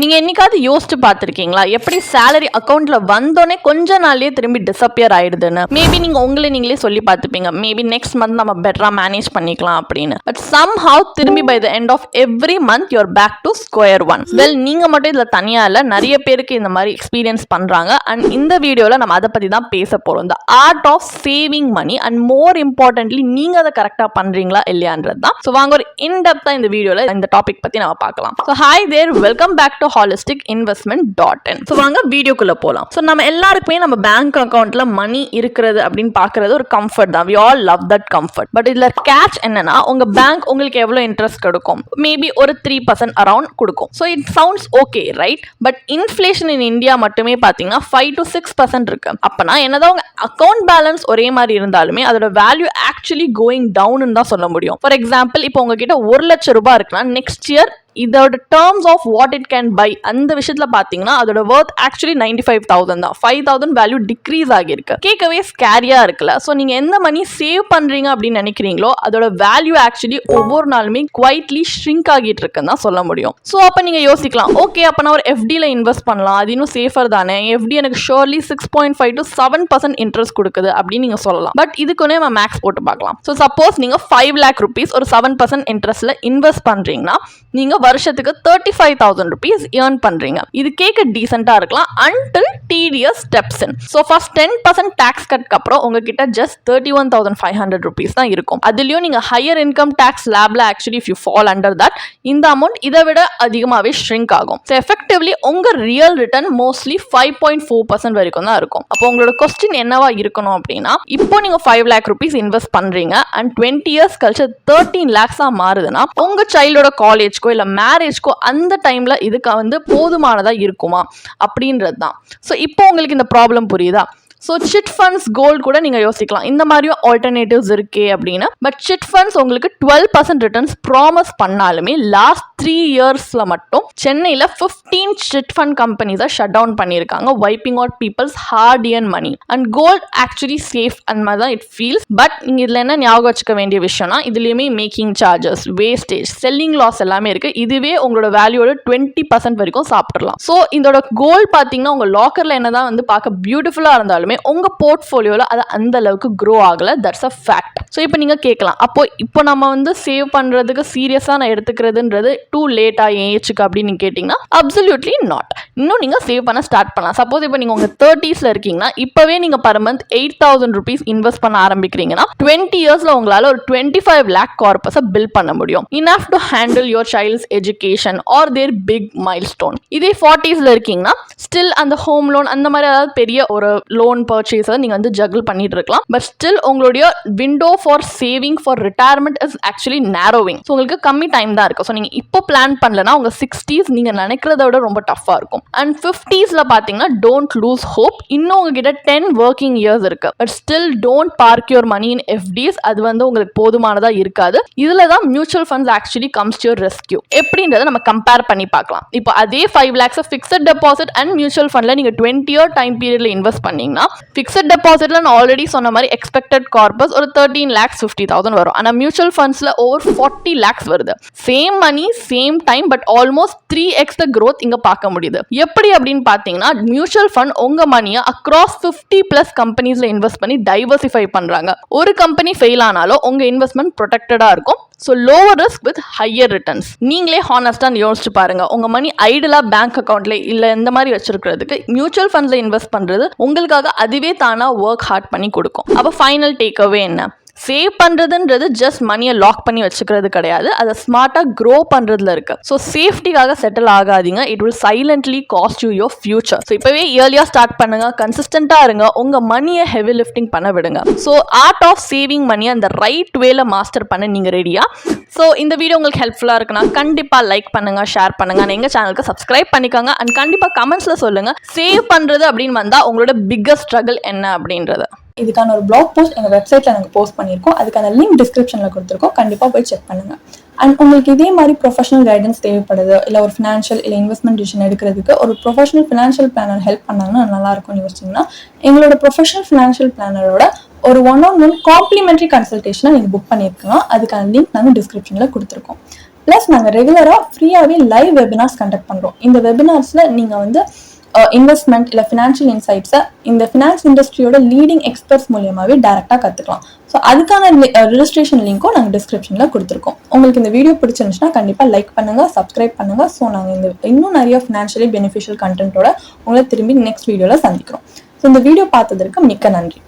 நீங்க என்னைக்காவது யோசிச்சு பார்த்துருக்கீங்களா? எப்படி சேலரி அக்கௌண்ட்டில் வந்தோடனே கொஞ்ச நாள்லேயே திரும்பி டிசப்பியர் ஆயிடுதுன்னு? மேபி நீங்கள் உங்களை நீங்களே சொல்லி பார்த்துப்பீங்க. மேபி நெக்ஸ்ட் மந்த் நம்ம பெட்டரா மேனேஜ் பண்ணிக்கலாம் அப்படின்னு. பட் சம் ஹவ் திரும்பி by the end of every month you're back to square one well நீங்க மட்டும் இதில் தனியாக இல்லை நிறைய பேருக்கு இந்த மாதிரி எக்ஸ்பீரியன்ஸ் பண்ணுறாங்க அண்ட் இந்த வீடியோவில் நம்ம அதை பற்றி தான் பேச போகிறோம் இந்த art of saving money and more importantly நீங்கள் அதை கரெக்டாக பண்றீங்களா இல்லையான்றது தான் ஸோ வாங்க ஒரு இன்டெப்த்தாக இந்த வீடியோவில் இந்த டாபிக் பற்றி நம்ம பார்க்கலாம். So hi there welcome back to holistic investment dot in so வாங்க வீடியோக்குள்ள போகலாம் ஸோ நம்ம எல்லாருக்குமே நம்ம பேங்க் அக்கௌண்ட்ல மணி இருக்கிறது அப்படின்னு பாக்குறது ஒரு கம்ஃபர்ட் தான். We all love that comfort but இதுல கேட்ச் என்னன்னா உங்க பேங்க் உங்களுக்கு எவ்வளவு இன்ட்ரெஸ்ட் கொடுக்கும்? மேபி ஒரு த்ரீ பர்சன்ட் அரௌண்ட் கொடுக்கும். So it sounds okay right but inflation in India மட்டுமே பார்த்தீங்கன்னா ஃபைவ் டு சிக்ஸ் பர்சன்ட் இருக்கு. அப்பனா என்னதான் உங்க அக்கௌண்ட் பேலன்ஸ் ஒரே மாதிரி இருந்தாலுமே அதோட வேல்யூ ஆக்சுவலி கோயிங் டவுன் தான் சொல்ல முடியும். ஃபார் எக்ஸாம்பிள் இப்போ உங்ககிட்ட ஒரு லட்சம் ரூபாய் இருக்குன்னா நெக்ஸ்ட் இயர் இதோட terms of what it can buy அந்த விஷயத்தில் பார்த்தீங்கன்னா அதோட worth actually ninety five thousand தான். ஃபைவ் தௌசண்ட் வேல்யூ டிக்ரீஸ் ஆகியிருக்கு. கேட்கவே ஸ்கேரியாக இருக்குல்ல? ஸோ நீங்கள் எந்த மணி சேவ் பண்ணுறீங்க அப்படின்னு நினைக்கிறீங்களோ அதோட வேல்யூ ஆக்சுவலி ஒவ்வொரு நாளுமே குவைட்லி ஷ்ரிங்க் ஆகிட்டு இருக்குன்னு தான் சொல்ல முடியும். ஸோ அப்போ நீங்கள் யோசிக்கலாம். ஓகே அப்போ நான் ஒரு எஃப்டியில் இன்வெஸ்ட் பண்ணலாம். அது இன்னும் சேஃபர் தானே? எஃப்டி எனக்கு surely six point five to seven percent interest கொடுக்குது அப்படின்னு நீங்கள் சொல்லலாம். பட் இதுக்குன்னே நம்ம மேக்ஸ் போட்டு பார்க்கலாம். ஸோ சப்போஸ் நீங்கள் ஃபைவ் லேக் ருபீஸ் ஒரு செவன் பர்சன்ட் இன்ட்ரெஸ்ட்டில் இன்வெஸ்ட் பண்ணுறீங்கன்னா நீங்கள் வருஷத்துக்கு thirty five thousand rupees earn பண்றீங்க. இது கேட்க டீசெண்டா இருக்கலாம். Until TDS steps in so first ten percent tax கட்க்கு அப்புறம் உங்ககிட்ட just thirty one thousand five hundred rupees தான் இருக்கும். அதுலயும் நீங்க ஹையர் இன்கம் டேக்ஸ் லேப்ல actually if you fall under that இந்த அமௌண்ட் இதை விட அதிகமாகவே ஷ்ரிங்க் ஆகும். ஸோ எஃபெக்டிவ்லி உங்க real return mostly five point four percent வரைக்கும் தான் இருக்கும். அப்போ உங்களோட கொஸ்டின் என்னவா இருக்கணும் அப்படின்னா இப்போ நீங்க ஃபைவ் லேக் ருபீஸ் இன்வெஸ்ட் பண்றீங்க அண்ட் டுவெண்ட்டி இயர்ஸ் கழிச்சு தேர்ட்டீன் லேக்ஸா மாறுதுன்னா உங்க சைல்டோட காலேஜ்க்கோ இல்ல மேரேஜ்க்கோ அந்த டைமில் இதுக்கு வந்து போதுமானதாக இருக்குமா? அப்படின்றது தான் ஸோ இப்போ உங்களுக்கு இந்த ப்ராப்ளம் புரியுதா? ஸோ சிட் ஃபண்ட்ஸ் கோல்டு கூட நீங்கள் யோசிக்கலாம். இந்த மாதிரியும் ஆல்டர்னேட்டிவ்ஸ் இருக்கே அப்படின்னு பட் சிட் ஃபண்ட்ஸ் உங்களுக்கு டுவெல் பர்சன்ட் ரிட்டர்ன்ஸ் ப்ராமிஸ் பண்ணாலுமே லாஸ்ட் த்ரீ இயர்ஸில் மட்டும் சென்னையில் ஃபிஃப்டீன் சிட் ஃபண்ட் கம்பெனிஸை ஷட் டவுன் பண்ணியிருக்காங்க. Wiping out people's hard Ian money and gold actually safe அந்த மாதிரி தான் இட் ஃபீல்ஸ் பட் நீங்கள் இதில் என்ன ஞாபகம் வச்சுக்க வேண்டிய விஷயம்னா இதுலேயுமே making charges wastage selling loss எல்லாமே இருக்குது இதுவே உங்களோட வேல்யூவோட டுவெண்ட்டி பர்சன்ட் வரைக்கும் சாப்பிட்றலாம் ஸோ இதோட கோல் பார்த்தீங்கன்னா உங்கள் லாக்கரில் என்னதான் வந்து பார்க்க பியூட்டிஃபுல்லாக இருந்தாலுமே உங்கள் போர்ட்ஃபோலியோவில் அது அந்த அளவுக்கு க்ரோ ஆகலை தட்ஸ் அ ஃபேக்ட் ஸோ இப்போ நீங்கள் கேட்கலாம் அப்போ இப்போ நம்ம வந்து சேவ் பண்ணுறதுக்கு சீரியஸாக நான் எடுத்துக்கிறதுன்றது டூ லேட்டாக ஏச்சுக்கு அப்படின்னு கேட்டிங்கன்னா அப்சல்யூட்லி நாட் இன்னும் நீங்கள் சேவ் பண்ண ஸ்டார்ட் பண்ணலாம். சப்போஸ் இப்போ நீங்கள் உங்கள் தேர்ட்டிஸில் இருக்கீங்கன்னா இப்போவே நீங்கள் per month eight thousand rupees invest பண்ண ஆரம்பிக்கிறீங்கன்னா டுவெண்ட்டி இயர்ஸில் உங்களால் ஒரு டுவெண்ட்டி ஃபைவ் லேக் கார்பஸை பில் பண்ண முடியும். Enough to handle your child's education or their big milestone இதே ஃபார்ட்டிஸில் இருக்கீங்கன்னா ஸ்டில் அந்த ஹோம் லோன் அந்த மாதிரி ஏதாவது பெரிய ஒரு லோன் பர்ச்சேஸை நீங்கள் வந்து ஜகிள் பண்ணிட்டு இருக்கலாம். பட் ஸ்டில் உங்களுடைய window for saving for retirement is actually narrowing so உங்களுக்கு கம்மி டைம் தான் இருக்குது ஸோ நீங்கள் இப்போ பிளான் பண்ணலன்னா உங்கள் சிக்ஸ்டீஸ் நீங்கள் நினைக்கிறத விட ரொம்ப டஃப்பாக இருக்கும். அண்ட் ஃபிஃப்டிஸில் பார்த்தீங்கன்னா டோன்ட் லூஸ் ஹோப் இன்னும் உங்ககிட்ட டென் ஒர்க்கிங் இயர்ஸ் இருக்கு but still don't park your money in FDs அது வந்து உங்களுக்கு போதுமானதாக இருக்காது. இதில் தான் mutual funds actually comes to rescue எப்படின்றத நம்ம கம்பேர் பண்ணி பார்க்கலாம். இப்போ அதே five lakhs fixed deposit and mutual ஃபண்டில் நீங்கள் டுவெண்ட்டி இயர் டைம் பீரியடில் இன்வெஸ்ட் பண்ணீங்கன்னா ஃபிக்ஸட் டெபாசிட்ல நான் ஆல்ரெடி சொன்ன மாதிரி எக்ஸ்பெக்டட் கார்பஸ் ஒரு தேர்ட்டீன் லேக்ஸ் ஃபிஃப்டி தௌசண்ட் வரும். ஆனால் மியூச்சுவல் ஃபண்ட்ஸில் ஓவர் ஃபார்ட்டி லேக்ஸ் வருது. Same money same time but almost three x the growth இங்கே பார்க்க முடியுது. எப்படி அப்படின்னு பார்த்தீங்கன்னா மியூச்சுவல் ஃபண்ட் உங்கள் மணியை அக்ராஸ் ஃபிஃப்டி ப்ளஸ் கம்பெனிஸில் இன்வெஸ்ட் பண்ணி டைவர்சிஃபை பண்ணுறாங்க ஒரு கம்பெனி ஃபெயில் ஆனாலும் உங்கள் இன்வெஸ்ட்மெண்ட் ப்ரொடெக்டடாக இருக்கும். So lower risk with higher returns நீங்களே ஹானஸ்டாக யோசிச்சு பாருங்கள் உங்கள் மணி ஐடலாக பேங்க் அக்கௌண்ட்ல இல்லை இந்த மாதிரி வச்சிருக்கிறதுக்கு மியூச்சுவல் ஃபண்ட்ஸில் இன்வெஸ்ட் பண்ணுறது உங்களுக்காக அதுவே தானாக ஒர்க் ஹார்ட் பண்ணி கொடுக்கும். அப்போ ஃபைனல் டேக்அவே என்ன? சேவ் பண்ணுறதுன்றது ஜஸ்ட் மணியை லாக் பண்ணி வச்சுக்கிறது கிடையாது. அதை ஸ்மார்ட்டாக க்ரோ பண்ணுறதுல இருக்கு. ஸோ சேஃப்டிக்காக செட்டில் ஆகாதீங்க. It will silently cost you your future so இப்போவே இயர்லியாக ஸ்டார்ட் பண்ணுங்க. கன்சிஸ்டண்ட்டாக இருங்க. உங்கள் மணியை ஹெவி லிஃப்டிங் பண்ண விடுங்க. ஸோ ஆர்ட் ஆஃப் சேவிங் மணியை அந்த ரைட் வேல மாஸ்டர் பண்ண நீங்கள் ரெடியா ஸோ இந்த வீடியோ உங்களுக்கு ஹெல்ப்ஃபுல்லாக இருக்குன்னா கண்டிப்பாக லைக் பண்ணுங்க ஷேர் பண்ணுங்க. எங்கள் சேனலுக்கு சப்ஸ்கிரைப் பண்ணிக்கோங்க. அண்ட் கண்டிப்பாக கமெண்ட்ஸில் சொல்லுங்க சேவ் பண்ணுறது அப்படின்னு வந்தால் உங்களோட பிக்கஸ்ட் ஸ்ட்ரகிள் என்ன அப்படின்றது. இதுக்கான ஒரு ப்ளாக் போஸ்ட் எங்கள் வெப்சைட்டில் நாங்கள் போஸ்ட் பண்ணியிருக்கோம். அதுக்கான லிங்க் டிஸ்கிரிப்ஷனில் கொடுத்துருக்கோம். கண்டிப்பாக போய் செக் பண்ணுங்கள் அண்ட் உங்களுக்கு இதே மாதிரி ப்ரொஃபஷனல் கைடன்ஸ் தேவைப்படுது இல்லை ஒரு ஃபினான்ஷியல் இல்லை இன்வெஸ்ட்மெண்ட் டிசிஷன் எடுக்கிறதுக்கு ஒரு ப்ரொஃபஷனல் ஃபினான்ஷியல் பிளானர் ஹெல்ப் பண்ணாங்கன்னா நல்லா இருக்கும்னு யோசிச்சிங்கன்னா எங்களோட ப்ரொஃபஷனல் ஃபினான்ஷியல் பிளானரோட ஒரு ஒன் ஆன் ஒன் காம்ப்ளிமெண்ட்ரி கன்சல்டேஷனை நீங்கள் புக் பண்ணியிருக்கலாம். அதுக்கான லிங்க் நாங்கள் டிஸ்கிரிப்ஷனில் கொடுத்துருக்கோம். ப்ளஸ் நாங்கள் ரெகுலராக ஃப்ரீயாகவே லைவ் வெபினார்ஸ் கண்டக்ட் பண்ணுறோம் இந்த வெபினார்ஸில் நீங்கள் வந்து இன்வெஸ்ட்மெண்ட் இல்லை ஃபினான்ஷியல் இன்சைட்ஸை இந்த ஃபினான்ஸ் இண்டஸ்ட்ரியோட லீடிங் எக்ஸ்பர்ட்ஸ் மூலியமாகவே டேரெக்டாக கற்றுக்கலாம் ஸோ அதுக்கான ரிஜிஸ்ட்ரேஷன் லிங்க்கும் நாங்கள் டிஸ்கிரிப்ஷனில் கொடுத்துருக்கோம். உங்களுக்கு இந்த வீடியோ பிடிச்சிருந்துச்சுன்னா கண்டிப்பாக லைக் பண்ணுங்கள் சப்ஸ்கிரைப் பண்ணுங்கள் ஸோ நாங்கள் இந்த இன்னும் நிறைய ஃபினான்ஷியலி பெனிஃபிஷியல் கண்டென்ட்டோட உங்களை திரும்பி நெக்ஸ்ட் வீடியோவில் சந்திக்கிறோம். ஸோ இந்த வீடியோ பார்த்ததற்கு மிக்க நன்றி.